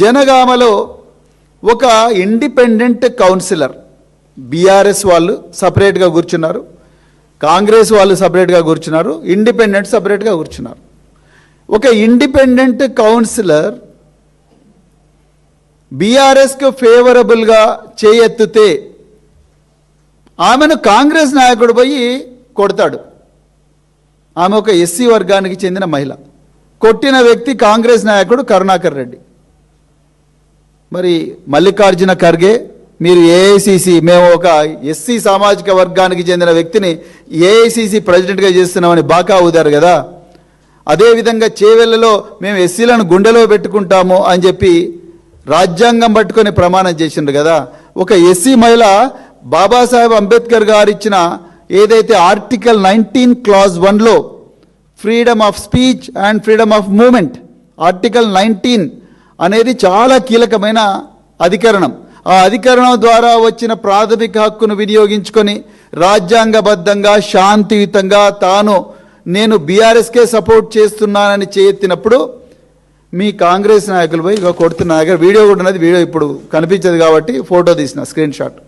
జనగామలో ఒక independent councillor BRS వాళ్ళు సపరేట్గా కూర్చున్నారు కాంగ్రెస్ వాళ్ళు సపరేట్గా కూర్చున్నారు ఇండిపెండెంట్ సపరేట్గా కూర్చున్నారు. ఒక ఇండిపెండెంట్ కౌన్సిలర్ బీఆర్ఎస్కు ఫేవరబుల్గా చేయెత్తితే ఆమెను కాంగ్రెస్ నాయకుడు పోయి కొడతాడు. ఆమె ఒక ఎస్సీ వర్గానికి చెందిన మహిళ. కొట్టిన వ్యక్తి కాంగ్రెస్ నాయకుడు కరుణాకర్ రెడ్డి. మరి మల్లికార్జున ఖర్గే మీరు ఏఐసిసి మేము ఒక ఎస్సీ సామాజిక వర్గానికి చెందిన వ్యక్తిని ఏఐసిసి ప్రెసిడెంట్గా చేస్తున్నామని బాకా ఊదారు కదా. అదేవిధంగా చేవెళ్ళలో మేము ఎస్సీలను గుండెలో పెట్టుకుంటాము అని చెప్పి రాజ్యాంగం పట్టుకొని ప్రమాణం చేసిండ్రు కదా. ఒక ఎస్సీ మహిళ బాబాసాహెబ్ అంబేద్కర్ గారు ఇచ్చిన ఏదైతే ఆర్టికల్ నైన్టీన్ క్లాజ్ వన్లో freedom of speech and freedom of movement article nineteen అనేది చాలా కీలకమైన అధికరణం. ఆ అధికరణం ద్వారా వచ్చిన ప్రాథమిక హక్కును వినియోగించుకొని రాజ్యాంగబద్ధంగా శాంతియుతంగా తాను నేను బీఆర్ఎస్కే సపోర్ట్ చేస్తున్నానని చేయెత్తినప్పుడు మీ కాంగ్రెస్ నాయకులు ఇక కొడుతున్న దగ్గర వీడియో కూడా ఉన్నది వీడియో ఇప్పుడు కనిపించదు కాబట్టి ఫోటో తీసిన స్క్రీన్ షాట్.